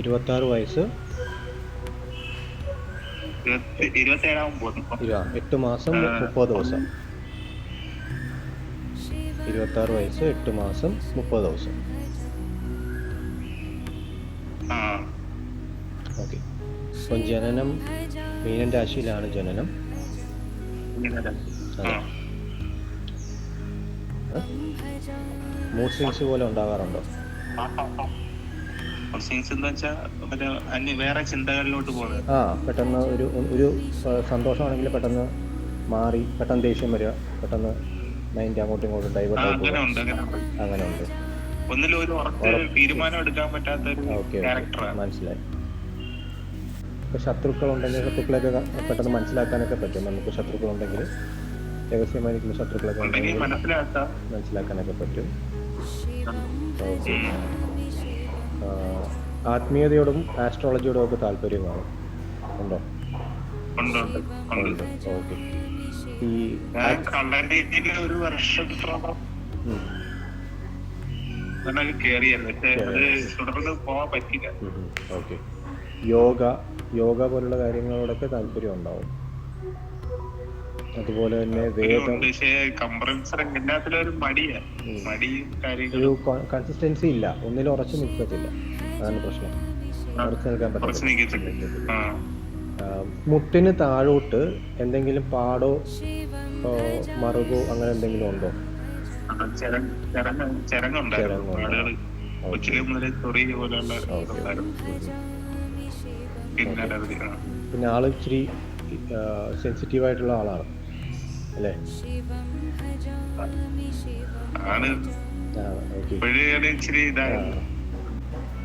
ഇരുപത്താറ് വയസ്സ്. എട്ട് മാസം. മുപ്പത് ദിവസം. ഇരുപത്താറ് വയസ്സ് എട്ട് മാസം മുപ്പത് ദിവസം. ഓക്കെ. അപ്പം ജനനം മീനൻ രാശിയിലാണ് ജനനം. മൂഡ് സ്വിങ്സ് പോലെ ഉണ്ടാകാറുണ്ടോ? മറ്റേ അന്യ വേറെ ചിന്തകളിലോട്ട് പോകുന്നത് ആ പെട്ടെന്ന് ഒരു ഒരു സന്തോഷമാണെങ്കിൽ പെട്ടെന്ന് മാറി പെട്ടെന്ന് ദേഷ്യം വരിക പെട്ടെന്ന് മൈൻഡ് അങ്ങോട്ടും ഇങ്ങോട്ടും ഡൈവേർട്ട് അങ്ങനെ ഉണ്ട് ഒന്നിലും ഒരു ഉറച്ച ഉറപ്പ്. തീരുമാനം എടുക്കാൻ പറ്റാത്ത ഒരു ക്യാരക്ടറാണ് മനസ്സിലായി. ഇപ്പൊ ശത്രുക്കളുണ്ടെങ്കിൽ ശത്രുക്കളൊക്കെ പെട്ടെന്ന് മനസ്സിലാക്കാനൊക്കെ പറ്റും. നമുക്ക് ശത്രുക്കൾ ഉണ്ടെങ്കിൽ രഹസ്യമായിരിക്കുന്ന ശത്രുക്കളൊക്കെ ഉണ്ടെങ്കിൽ ഉണ്ടെങ്കിൽ മനസ്സിലാക്കാം. മനസ്സിലാക്കാനൊക്കെ പറ്റും. ഓക്കെ. ആത്മീയതയോടും ആസ്ട്രോളജിയോടും ഒക്കെ താല്പര്യം കാണും ഉണ്ടോ ഓക്കെ. ഈ ഒരു വർഷത്തോളം ഓക്കെ. യോഗ യോഗ പോലുള്ള കാര്യങ്ങളോടൊക്കെ താല്പര്യം ഉണ്ടാവും. അതുപോലെ തന്നെ വേദം. ഒരു കൺസിസ്റ്റൻസി ഇല്ല. ഒന്നിലും ഉറച്ചു നിൽക്കത്തില്ല അതാണ് പ്രശ്നം. ഉറച്ചു നിൽക്കാൻ പറ്റില്ല പറ്റത്തില്ല മുട്ടിന് താഴോട്ട് എന്തെങ്കിലും പാടോ മറുകോ അങ്ങനെ എന്തെങ്കിലും ഉണ്ടോ? പിന്നെ ആൾ ഇച്ചിരി സെൻസിറ്റീവ് ആയിട്ടുള്ള ആളാണ്. അല്ലേ?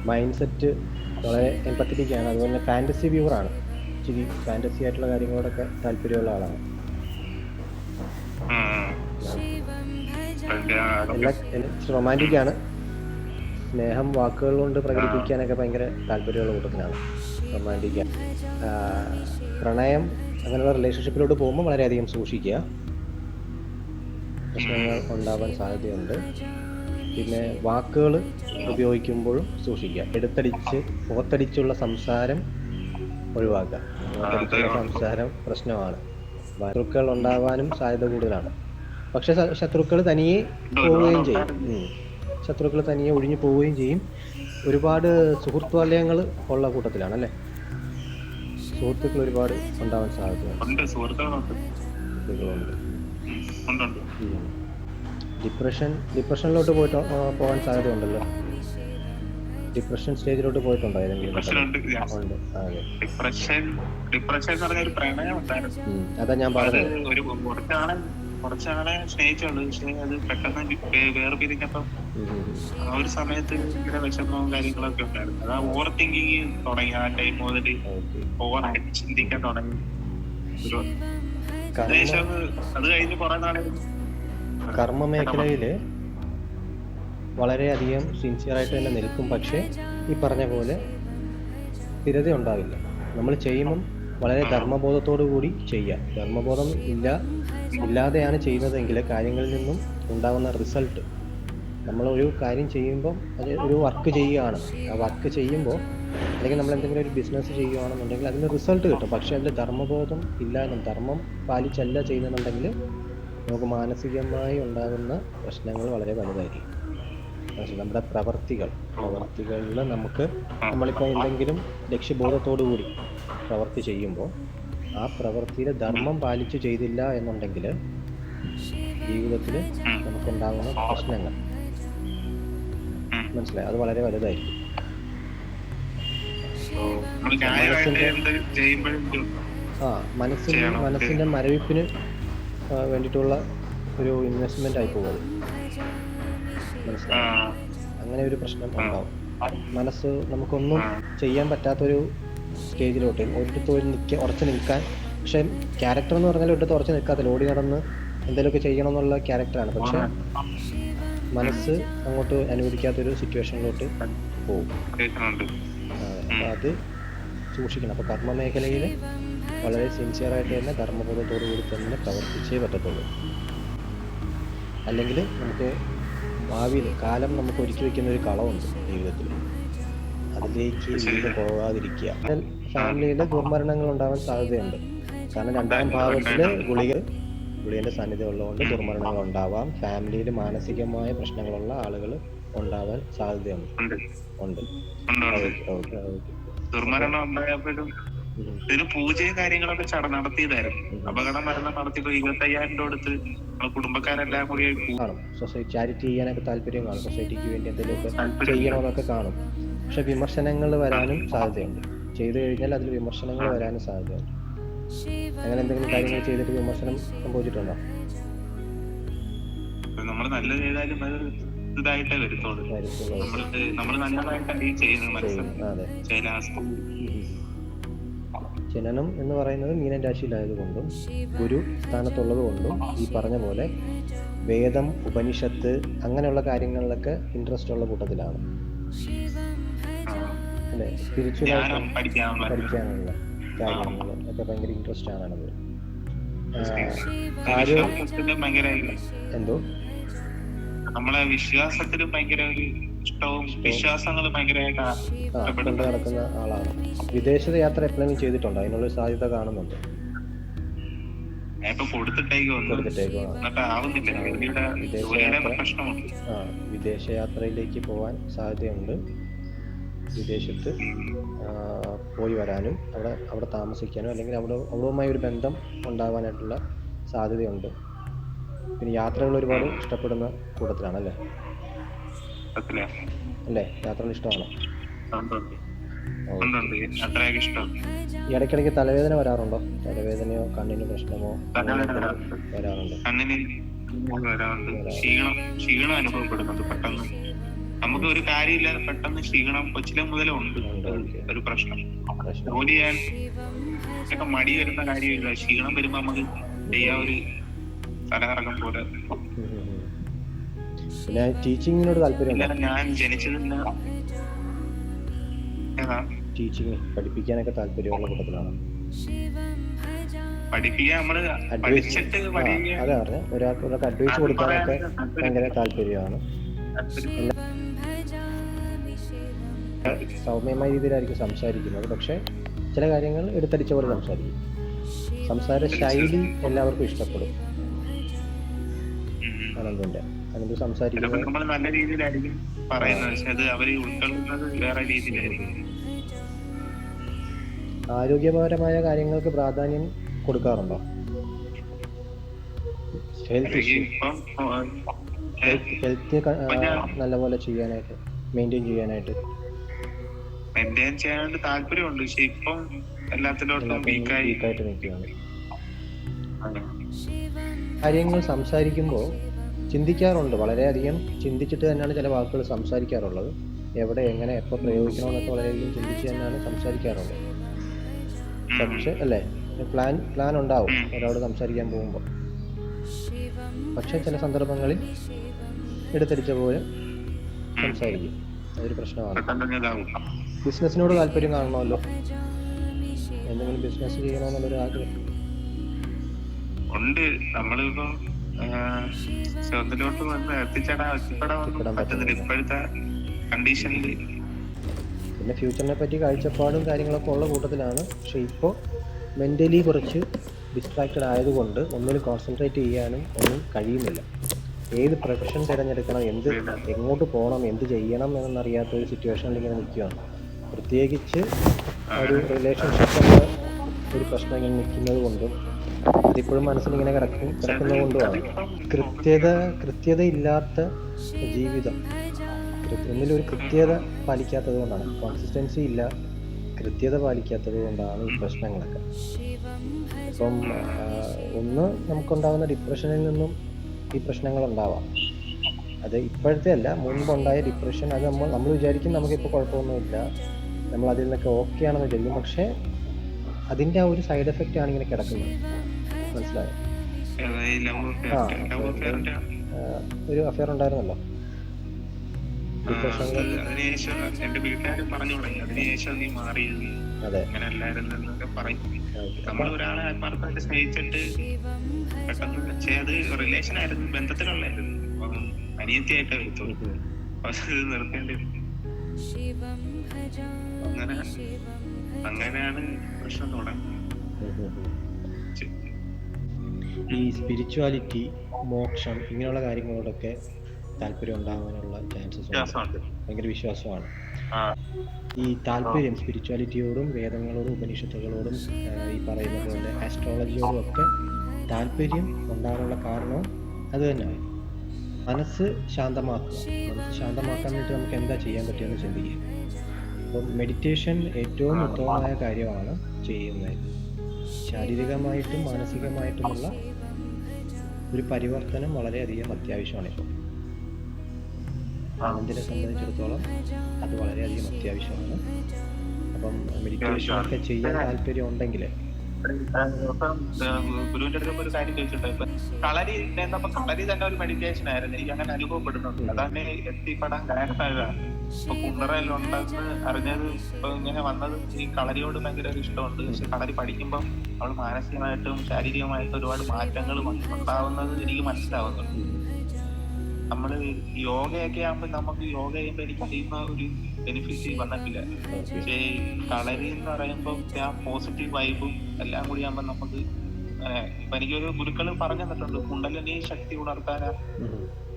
മൈൻഡ് സെറ്റ് വളരെ എമ്പത്തറ്റിക് ആണ് അതുപോലെ തന്നെ ഫാന്റസി വ്യൂവർ ആണ് ഇച്ചിരി ഫാന്റസി ആയിട്ടുള്ള കാര്യങ്ങളോടൊക്കെ താല്പര്യമുള്ള ആളാണ്. റൊമാന്റിക് ആണ് സ്നേഹം വാക്കുകൾ കൊണ്ട് പ്രകടിപ്പിക്കാനൊക്കെ ഭയങ്കര താല്പര്യമുള്ള കൂട്ടത്തിലാണ്. റൊമാന്റിക് പ്രണയം അങ്ങനെയുള്ള റിലേഷൻഷിപ്പിലോട്ട് പോകുമ്പോൾ വളരെയധികം സൂക്ഷിക്കുക. പ്രശ്നങ്ങൾ ഉണ്ടാവാൻ സാധ്യതയുണ്ട്. പിന്നെ വാക്കുകൾ ഉപയോഗിക്കുമ്പോഴും സൂക്ഷിക്കുക. എടുത്തടിച്ച് പുറത്തടിച്ചുള്ള സംസാരം ഒഴിവാക്കുക. സംസാരം പ്രശ്നമാണ്. ശത്രുക്കൾ ഉണ്ടാവാനും സാധ്യത കൂടുതലാണ്. പക്ഷെ ശത്രുക്കൾ തനിയെ പോവുകയും ചെയ്യും. ശത്രുക്കൾ തനിയെ ഒഴിഞ്ഞു പോവുകയും ചെയ്യും. ഒരുപാട് സുഹൃത്ത് വലയങ്ങൾ ഉള്ള കൂട്ടത്തിലാണ് അല്ലേ? സുഹൃത്തുക്കൾ ഒരുപാട് ഉണ്ടാവാൻ സാധ്യതയുണ്ട്. സുഹൃത്തുക്കളുണ്ട്. ഡിപ്രഷൻ ഡിപ്രഷനിലോട്ട് പോയിട്ട് പോകാൻ സാധ്യത ഉണ്ടല്ലോ ഡിപ്രഷൻ സ്റ്റേജിലോട്ട് പോയിട്ടുണ്ടോ ഏതെങ്കിലും ഡിപ്രഷൻ ഡിപ്രഷൻ ഡിപ്രഷൻ എന്ന് പറഞ്ഞ ഒരു പ്രണയം ഉണ്ടായിരുന്നു. അതാ ഞാൻ പറഞ്ഞത്. ഒരു കുറച്ചാളെ കുറച്ചാളെ സ്നേഹിച്ചുള്ളൂ. പക്ഷെ അത് പെട്ടെന്ന് വേർപിരിഞ്ഞപ്പം. ആ ഒരു സമയത്ത് ഇങ്ങനെ വിഷമവും കാര്യങ്ങളൊക്കെ ഉണ്ടായിരുന്നു. അത് ഓവർ തിങ്കിങ് തുടങ്ങി ആ ടൈം മുതൽ ഓവറായിട്ട് ചിന്തിക്കാൻ തുടങ്ങി. ഒരു കർമ്മ മേഖലയിൽ വളരെയധികം സിൻസിയറായിട്ട് തന്നെ നിൽക്കും. പക്ഷേ ഈ പറഞ്ഞ പോലെ സ്ഥിരത ഉണ്ടാവില്ല. നമ്മൾ ചെയ്യുമ്പം വളരെ ധർമ്മബോധത്തോടു കൂടി ചെയ്യാം. ധർമ്മബോധം ഇല്ല ഇല്ലാതെയാണ് ചെയ്യുന്നതെങ്കിൽ കാര്യങ്ങളിൽ നിന്നും ഉണ്ടാകുന്ന റിസൾട്ട് നമ്മൾ ഒരു കാര്യം ചെയ്യുമ്പം അത് ഒരു വർക്ക് ചെയ്യുകയാണ്. ആ വർക്ക് ചെയ്യുമ്പോൾ അല്ലെങ്കിൽ നമ്മൾ എന്തെങ്കിലും ഒരു ബിസിനസ് ചെയ്യുകയാണെന്നുണ്ടെങ്കിൽ അതിന് റിസൾട്ട് കിട്ടും. പക്ഷേ അതിൽ ധർമ്മബോധം ഇല്ല എന്നും ധർമ്മം പാലിച്ചല്ല ചെയ്യുന്നുണ്ടെങ്കിൽ നമുക്ക് മാനസികമായി ഉണ്ടാകുന്ന പ്രശ്നങ്ങൾ വളരെ വലുതായിരിക്കും. പക്ഷേ നമ്മുടെ പ്രവർത്തികൾ പ്രവർത്തികളിൽ നമുക്ക് നമ്മളിപ്പോൾ എന്തെങ്കിലും ലക്ഷ്യബോധത്തോടു കൂടി പ്രവർത്തി ചെയ്യുമ്പോൾ ആ പ്രവൃത്തിയിൽ ധർമ്മം പാലിച്ചു ചെയ്തില്ല എന്നുണ്ടെങ്കിൽ ജീവിതത്തിൽ നമുക്കുണ്ടാകുന്ന പ്രശ്നങ്ങൾ. മനസ്സിലായി? അത് വളരെ വലുതായിരിക്കും. ആ മനസ്സിന്. മനസ്സിന്റെ മരവിപ്പിന് വേണ്ടിയിട്ടുള്ള ഒരു ഇൻവെസ്റ്റ്മെന്റ് ആയി പോകും അങ്ങനെ ഒരു പ്രശ്നം ഉണ്ടാവും. മനസ്സ് നമുക്കൊന്നും ചെയ്യാൻ പറ്റാത്തൊരു സ്റ്റേജിലോട്ട് ഒരിടത്ത് ഒരു നിൽക്കുക ഉറച്ച് നിൽക്കാൻ. പക്ഷെ ക്യാരക്ടർ എന്ന് പറഞ്ഞാൽ ഒരിടത്ത് ഉറച്ച് നിൽക്കാത്തില്ല? ഓടി നടന്ന് എന്തെങ്കിലുമൊക്കെ ചെയ്യണം എന്നുള്ള ക്യാരക്ടറാണ് പക്ഷെ മനസ്സ് അങ്ങോട്ട് അനുവദിക്കാത്തൊരു സിറ്റുവേഷനിലോട്ട് പോകും. അത് സൂക്ഷിക്കണം. അപ്പോൾ കർമ്മ മേഖലയിൽ വളരെ സിൻസിയറായിട്ട് തന്നെ കർമ്മബോധത്തോടു കൂടി തന്നെ പ്രവർത്തിച്ചേ പറ്റത്തുള്ളൂ. അല്ലെങ്കിൽ നമുക്ക് ഭാവിയിൽ കാലം നമുക്ക് ഒരുക്കി വെക്കുന്ന ഒരു കളമുണ്ട് ജീവിതത്തിൽ അതിലേക്ക് വീട് പോകാതിരിക്കുക. ഫാമിലിയുടെ ദുർമരണങ്ങൾ ഉണ്ടാവാൻ സാധ്യതയുണ്ട്. കാരണം രണ്ടാം ഭാഗത്തിൽ ഗുളിക ഗുളികന്റെ സാന്നിധ്യം ഉള്ളതുകൊണ്ട് ദുർമരണങ്ങൾ ഉണ്ടാവാം. ഫാമിലിയിൽ മാനസികമായ പ്രശ്നങ്ങളുള്ള ആളുകൾ ഉണ്ടാവാൻ സാധ്യതയുണ്ട്. ഉണ്ട്. ഓക്കെ ഓക്കെ ദുർമരണം ഉണ്ടായപ്പോഴും. ഇതിന് പൂജയും കാര്യങ്ങളൊക്കെ ചട നടത്തിയതായിരുന്നു. അപകട മരണം നടത്തിയപ്പോ ഇരുപത്തയ്യായിരം രൂപ എടുത്ത് കുടുംബക്കാരെല്ലാം കൂടി കാണും. സൊസൈറ്റി ചാരിറ്റി ചെയ്യാനൊക്കെ താല്പര്യം കാണും. സൊസൈറ്റിക്ക് വേണ്ടി എന്തെങ്കിലുമൊക്കെ ചെയ്യണമെന്നൊക്കെ കാണും. പക്ഷെ വിമർശനങ്ങൾ വരാനും സാധ്യതയുണ്ട്. ചെയ്തു കഴിഞ്ഞാൽ അതിൽ വിമർശനങ്ങൾ വരാനും സാധ്യതയുണ്ട്. അങ്ങനെ എന്തെങ്കിലും കാര്യങ്ങൾ ചെയ്തിട്ട് വിമർശനം സംഭവിച്ചിട്ടുണ്ടോ? നമ്മൾ നല്ല ചെയ്താലും അത് ഇതായിട്ടേ വരുത്തുള്ളൂ. നമ്മൾ ചെയ്യുന്നത് ജനനം എന്ന് പറയുന്നത് മീനൻ രാശിയിലായതുകൊണ്ടും ഗുരു സ്ഥാനത്തുള്ളത് കൊണ്ടും ഈ പറഞ്ഞ പോലെ വേദം ഉപനിഷത്ത് അങ്ങനെയുള്ള കാര്യങ്ങളിലൊക്കെ ഇൻട്രസ്റ്റ് ഉള്ള കൂട്ടത്തിലാണ്. അല്ലെ? സ്പിരിച്വൽ പഠിക്കാനുള്ള. കാര്യങ്ങൾ ഒക്കെ ഭയങ്കര ഇൻട്രസ്റ്റ് ആണത്. എന്തോ? നമ്മളെ വിശ്വാസത്തിലും ഭയങ്കര ഒരു ഇഷ്ടവും വിശ്വാസങ്ങൾ ഭയങ്കരമായിട്ട് ആ നടക്കുന്ന ആളാണ്. വിദേശ യാത്ര എപ്പോഴെങ്കിലും ചെയ്തിട്ടുണ്ടോ? അതിനുള്ള സാധ്യത കാണുന്നുണ്ട്? വിദേശയാത്രയിലേക്ക് പോകാൻ സാധ്യതയുണ്ട്. വിദേശത്ത് പോയി വരാനും അവിടെ അവിടെ താമസിക്കാനും അല്ലെങ്കിൽ അവിടെ അവിടവുമായി ഒരു ബന്ധം ഉണ്ടാകാനായിട്ടുള്ള സാധ്യതയുണ്ട്. പിന്നെ യാത്രകൾ ഒരുപാട് ഇഷ്ടപ്പെടുന്ന കൂട്ടത്തിലാണ് അല്ലേ. അല്ലേ? യാത്രകൾ ഇഷ്ടമാണ്? ഇടയ്ക്കിടയ്ക്ക് തലവേദന വരാറുണ്ടോ? തലവേദനയോ കണ്ണിന് പ്രശ്നമോ? വരാറുണ്ടോ. ക്ഷീണം ക്ഷീണം അനുഭവപ്പെടുന്നുണ്ട്. പെട്ടെന്ന്. നമുക്ക് ഒരു കാര്യമില്ലാതെ പെട്ടെന്ന് ക്ഷീണം കൊച്ചിലെ മുതലേ ഉണ്ട്. ഒരു പ്രശ്നം. ജോലി ചെയ്യാൻ ഒക്കെ മടി വരുന്ന കാര്യമില്ല. ക്ഷീണം വരുമ്പോ നമുക്ക് ചെയ്യാൻ ഒരു തലകറക്കം പോലെ. പിന്നെ ടീച്ചിങ്ങിനോട് താല്പര്യം ഞാൻ ടീച്ചിങ് പഠിപ്പിക്കാനൊക്കെ താല്പര്യമുള്ള കൂട്ടത്തിലാണ്. അതെ അഡ്വൈസ് ആ പഠിക്കാൻ ഒരാൾക്ക് ഒരാൾക്ക് അഡ്വൈസ് കൊടുക്കാനൊക്കെ ഭയങ്കര താല്പര്യമാണ്. സൗമ്യമായ രീതിയിലായിരിക്കും സംസാരിക്കുന്നത്. പക്ഷേ ചില കാര്യങ്ങൾ എടുത്തടിച്ച പോലെ സംസാരിക്കും. സംസാര ശൈലി എല്ലാവർക്കും ഇഷ്ടപ്പെടും. അനന്ത് ചിലപ്പോ സംസാരിക്കുന്നത് നമ്മൾ നല്ല രീതിയിലായിരിക്കും പറയുന്നത്. പക്ഷെ അത് ഉൾക്കൊള്ളുന്നത് വേറെ രീതിയിലായിരിക്കും. ആരോഗ്യപരമായ കാര്യങ്ങൾക്ക് പ്രാധാന്യം കൊടുക്കാറുണ്ടോ? ഹെൽത്ത് ഹെൽത്ത് നല്ലപോലെ ചെയ്യാനായിട്ട് മെയിന്റെയിൻ ചെയ്യാനായിട്ട് മെയിന്റെയിൻ ചെയ്യാനായിട്ട് താല്പര്യമുണ്ട്. പക്ഷെ ഇപ്പം എല്ലാത്തിലോട്ടും വീക്കായി വീക്കായിട്ട് നിൽക്കുകയാണ്. കാര്യങ്ങൾ സംസാരിക്കുമ്പോൾ ചിന്തിക്കാറുണ്ട്. വളരെയധികം ചിന്തിച്ചിട്ട് തന്നെയാണ് ചില വാക്കുകൾ സംസാരിക്കാറുള്ളത്. എവിടെ എങ്ങനെ എപ്പോൾ പ്രയോഗിക്കണമെന്നൊക്കെ വളരെയധികം ചിന്തിച്ച് തന്നെയാണ് സംസാരിക്കാറുള്ളത്. പക്ഷെ അല്ലേ? പ്ലാൻ പ്ലാൻ ഉണ്ടാവും ഒരാളോട് സംസാരിക്കാൻ പോകുമ്പോൾ. പക്ഷെ ചില സന്ദർഭങ്ങളിൽ എടുത്തടിച്ച പോലെ സംസാരിക്കും. അതൊരു പ്രശ്നമാണ്. ബിസിനസ്സിനോട് താല്പര്യം കാണണമല്ലോ. എന്തെങ്കിലും ബിസിനസ് ചെയ്യണമെന്നുള്ളൊരു ആഗ്രഹം. ഉണ്ട്. നമ്മളിപ്പോ ചോദ്യത്തിലോട്ട് വന്ന് എത്തിപ്പെടാൻ എത്തിപ്പെടാൻ പറ്റുന്നില്ല ഇപ്പോഴത്തെ കണ്ടീഷനിൽ പിന്നെ ഫ്യൂച്ചറിനെ പറ്റി കാഴ്ചപ്പാടും കാര്യങ്ങളൊക്കെ ഉള്ള കൂട്ടത്തിലാണ്. പക്ഷെ ഇപ്പോൾ മെന്റലി കുറച്ച് ഡിസ്ട്രാക്റ്റഡ് ആയതുകൊണ്ട് ഒന്നിനും കോൺസെൻട്രേറ്റ് ചെയ്യാനും ഒന്നും കഴിയുന്നില്ല. ഏത് പ്രൊഫഷൻ തിരഞ്ഞെടുക്കണം എന്ത് എങ്ങോട്ട് പോകണം എന്ത് ചെയ്യണം എന്നറിയാത്ത ഒരു സിറ്റുവേഷനിൽ ഇങ്ങനെ നിൽക്കുകയാണ്. പ്രത്യേകിച്ച് ഒരു റിലേഷൻഷിപ്പ് എന്ന ഒരു പ്രശ്നം ഇങ്ങനെ നിൽക്കുന്നത് കൊണ്ടും അതിപ്പോഴും മനസ്സിലിങ്ങനെ കിടക്കും കിടക്കുന്നത് കൊണ്ടുമാണ് കൃത്യത കൃത്യതയില്ലാത്ത ജീവിതം. ഒന്നിലൊരു കൃത്യത പാലിക്കാത്തത് കൊണ്ടാണ്. കോൺസിസ്റ്റൻസി ഇല്ല കൃത്യത പാലിക്കാത്തത് കൊണ്ടാണ് ഈ പ്രശ്നങ്ങളൊക്കെ. ഇപ്പം ആ, ഒന്ന് നമുക്കുണ്ടാകുന്ന ഡിപ്രഷനിൽ നിന്നും ഈ പ്രശ്നങ്ങൾ ഉണ്ടാവാം അത് ഇപ്പോഴത്തെ അല്ല മുൻപുണ്ടായ ഡിപ്രഷൻ അത് നമ്മൾ നമ്മൾ വിചാരിക്കും നമുക്കിപ്പോൾ കുഴപ്പമൊന്നുമില്ല. നമ്മൾ അതിൽ നിന്നൊക്കെ ഓക്കെ ആണെന്ന് വിചാരിക്കും. പക്ഷേ അതിന്റെ ആ ഒരു സൈഡ് എഫക്റ്റ് ആണ് ഇങ്ങനെ കിടക്കുന്നത്. മനസ്സിലായോ? ആ, ഒരു അഫയർ ഉണ്ടായിരുന്നല്ലോ. അതെ നമ്മൾ ഒരാളെ സ്നേഹിച്ചിട്ട് പെട്ടെന്ന് റിലേഷൻ ആയിരുന്നു ബന്ധത്തിലുള്ളായിരുന്നു അപ്പം അനിയത്തിയായിട്ട് വരുത്തുള്ളൂ പക്ഷെ ഇത് നിർത്തേണ്ടി. അങ്ങനെ അങ്ങനെയാണ് പ്രശ്നം തുടങ്ങുന്നത്. ഈ സ്പിരിച്വാലിറ്റി മോക്ഷം ഇങ്ങനെയുള്ള കാര്യങ്ങളോടൊക്കെ താല്പര്യം ഉണ്ടാകാനുള്ള ചാൻസസ് ഭയങ്കര വിശ്വാസമാണ്. ഈ താല്പര്യം സ്പിരിച്വാലിറ്റിയോടും വേദങ്ങളോടും ഉപനിഷത്തുകളോടും ഈ പറയുന്ന പോലെ ആസ്ട്രോളജിയോടും ഒക്കെ താല്പര്യം ഉണ്ടാകാനുള്ള കാരണവും അത് തന്നെയാണ്. മനസ്സ് ശാന്തമാക്കുക. മനസ്സ് ശാന്തമാക്കാൻ വേണ്ടി നമുക്ക് എന്താ ചെയ്യാൻ പറ്റുമെന്ന് ചിന്തിക്കുക. അപ്പം മെഡിറ്റേഷൻ ഏറ്റവും ഉത്തമമായ കാര്യമാണ് ചെയ്യുന്നത്. ശാരീരികമായിട്ടും മാനസികമായിട്ടുമുള്ള ഒരു പരിവർത്തനം വളരെയധികം അത്യാവശ്യമാണ് ഇപ്പോൾ ആനന്ദിനെ സംബന്ധിച്ചിടത്തോളം അത് വളരെയധികം അത്യാവശ്യമാണ്. അപ്പം മെഡിറ്റേഷൻ ഒക്കെ ചെയ്യാൻ താല്പര്യം ഉണ്ടെങ്കിൽ ഇപ്പം ഗുരുവിന്റെ അടുത്ത് ഒരു കാര്യം ചോദിച്ചിട്ടുണ്ട് കളരി എന്നപ്പോ കളരി തന്നെ ഒരു മെഡിറ്റേഷൻ ആയിരുന്നു എനിക്ക് അങ്ങനെ അനുഭവപ്പെടുന്നുണ്ട് അതാണ് എത്തിപ്പെടാൻ കാരണമായതാണ് ഇപ്പൊ കുണ്ടറയിലുണ്ടെന്ന് അറിഞ്ഞത് ഇപ്പൊ ഇങ്ങനെ വന്നത് ഈ കളരിയോട് ഭയങ്കര ഒരു ഇഷ്ടമുണ്ട് പക്ഷെ കളരി പഠിക്കുമ്പോൾ അവൾ മാനസികമായിട്ടും ശാരീരികമായിട്ടും ഒരുപാട് മാറ്റങ്ങൾ ഉണ്ടാവുന്നത് എനിക്ക് മനസ്സിലാവുന്നുണ്ട് നമ്മൾ യോഗയൊക്കെ ആകുമ്പോൾ നമുക്ക് യോഗ ചെയ്യുമ്പോൾ എനിക്ക് അറിയുന്ന ഒരു ബെനിഫിറ്റ് വന്നിട്ടില്ല. പക്ഷേ കളരി എന്ന് പറയുമ്പോൾ ആ പോസിറ്റീവ് വൈബും എല്ലാം കൂടി ആകുമ്പോൾ നമുക്ക് ഇപ്പൊ എനിക്കൊരു ഗുരുക്കൾ പറഞ്ഞു തന്നിട്ടുണ്ട് കുണ്ടലിനെ ശക്തി ഉണർത്താനാ.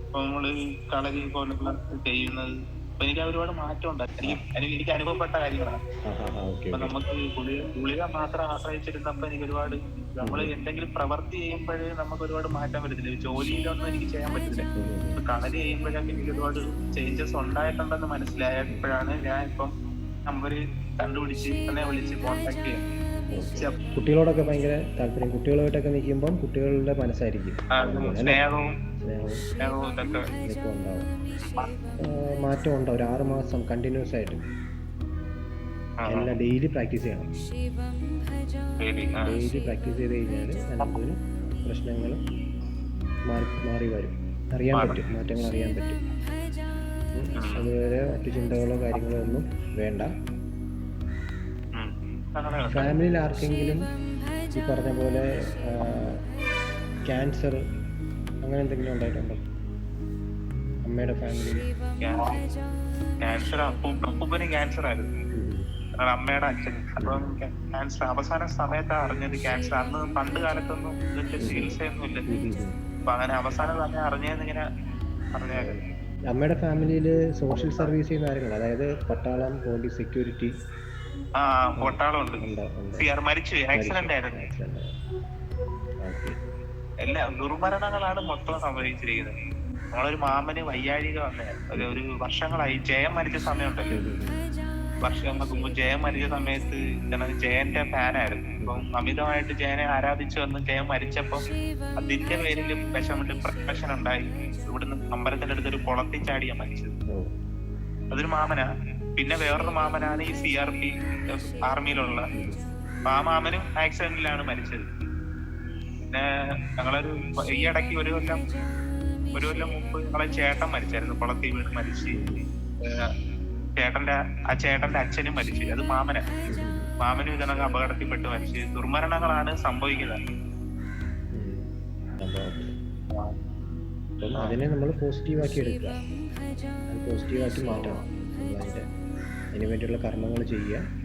ഇപ്പൊ നമ്മൾ കളരി പോലുള്ള ചെയ്യുന്നത് അപ്പൊ എനിക്ക് ഒരുപാട് മാറ്റം ഉണ്ടായി എനിക്ക് എനിക്ക് അനുഭവപ്പെട്ട കാര്യങ്ങളാണ്. അപ്പൊ നമുക്ക് ഗുളിക ഗുളിക മാത്രം ആശ്രയിച്ചിരുന്നപ്പോ എനിക്ക് ഒരുപാട് നമ്മൾ എന്തെങ്കിലും പ്രവൃത്തി ചെയ്യുമ്പോഴേ നമുക്ക് ഒരുപാട് മാറ്റം വരുന്നില്ല. ജോലിയിലൊന്നും എനിക്ക് ചെയ്യാൻ പറ്റില്ല. കളരി ചെയ്യുമ്പോഴൊക്കെ എനിക്ക് ഒരുപാട് ചേഞ്ചസ് ഉണ്ടായിട്ടുണ്ടെന്ന് മനസ്സിലായപ്പോഴാണ് ഞാൻ ഇപ്പം നമ്പര് കണ്ടുപിടിച്ച് എന്നെ വിളിച്ച് കോൺടാക്ട് ചെയ്യാം. കുട്ടികളോടൊക്കെ ഭയങ്കര താല്പര്യം. കുട്ടികളുമായിട്ടൊക്കെ നിൽക്കുമ്പോൾ കുട്ടികളുടെ മനസ്സായിരിക്കും. സ്നേഹവും സ്നേഹവും ഉണ്ടാവും. മാറ്റം ഉണ്ട് ഒരു ആറ് മാസം കണ്ടിന്യൂസ് ആയിട്ട്. എല്ലാം ഡെയിലി പ്രാക്ടീസ് ചെയ്യണം. ഡെയിലി പ്രാക്ടീസ് ചെയ്ത് കഴിഞ്ഞാൽ എന്തെങ്കിലും പ്രശ്നങ്ങൾ മാറി മാറി വരും. അറിയാൻ പറ്റും. മാറ്റങ്ങൾ അറിയാൻ പറ്റും. അതുപോലെ അതുവരെ മറ്റു ചിന്തകളോ കാര്യങ്ങളോ ഒന്നും വേണ്ട. ഫാമിലിയിൽ ആർക്കെങ്കിലും ഈ പറഞ്ഞ പോലെ ക്യാൻസർ അങ്ങനെ എന്തെങ്കിലും ഉണ്ടായിട്ടുണ്ടോ? അമ്മയുടെ ഫാമിലി ക്യാൻസർ അപ്പൂപ്പന് ക്യാൻസർ ആയിരുന്നു. അമ്മയുടെ അച്ഛൻ. അപ്പം ക്യാൻസർ അവസാന സമയത്താണ് അറിഞ്ഞത് ക്യാൻസർ അന്ന് പണ്ട് കാലത്തൊന്നും ഇതിന്റെ ചികിത്സയൊന്നും ഇല്ല അപ്പൊ അങ്ങനെ അവസാന സമയം അറിഞ്ഞതെന്ന് ഇങ്ങനെ അറിഞ്ഞായിരുന്നു അമ്മയുടെ ഫാമിലിയിൽ സോഷ്യൽ സർവീസ് ചെയ്യുന്ന ആരെങ്കിലും അതായത് പട്ടാളം പോലീസ് സെക്യൂരിറ്റി ആ പട്ടാളം ഉണ്ട് മരിച്ചു. ആക്സിഡന്റ് ആയിരുന്നു. എല്ലാ ദുർമരണങ്ങളാണ് മൊത്തം സംഭവിച്ചിരിക്കുന്നത്. നമ്മളൊരു മാമന് വയ്യാഴിക വന്നേ. ഒരു വർഷങ്ങളായി. ജയം മരിച്ച സമയമുണ്ടല്ലോ. വർഷങ്ങൾക്ക് മുമ്പ് ജയൻ മരിച്ച സമയത്ത് ജയന്റെ ഫാനായിരുന്നു. അപ്പം അമിതമായിട്ട് ജയനെ ആരാധിച്ചു വന്ന് ജയൻ മരിച്ചപ്പം അതിന്റെ പേരിൽ വിഷമിട്ട് പ്രശ്നം ഉണ്ടായി. ഇവിടുന്ന് അമ്പലത്തിന്റെ അടുത്ത് ഒരു കുളത്തിൽ ചാടിയാ മരിച്ചത്. അതൊരു മാമനാ. പിന്നെ വേറൊരു മാമനാണ് ഈ സി ആർ പി ആർമിയിലുള്ള. ആ മാമനും ആക്സിഡന്റിലാണ് മരിച്ചത്. പിന്നെ ഞങ്ങളൊരു ഈ ഇടയ്ക്ക് ഒരു കൊല്ലം ഒരു കൊല്ലം മുമ്പ് ഞങ്ങളെ ചേട്ടൻ മരിച്ചായിരുന്നു. കുളത്തിൽ വീണ് മരിച്ച്. ചേട്ടന്റെ ആ ചേട്ടന്റെ അച്ഛനും മരിച്ചു. അത് മാമന. മാമനും ഇതിനൊക്കെ അപകടത്തിൽപ്പെട്ട് മരിച്ച്. ദുർമരണങ്ങളാണ് സംഭവിക്കുന്നത്. അപ്പൊ അതിനെ നമ്മൾ പോസിറ്റീവാക്കി എടുക്കുക. പോസിറ്റീവ് പോസിറ്റീവാക്കി മാറ്റണം. അതിന് വേണ്ടിയുള്ള കർമ്മങ്ങൾ ചെയ്യുക.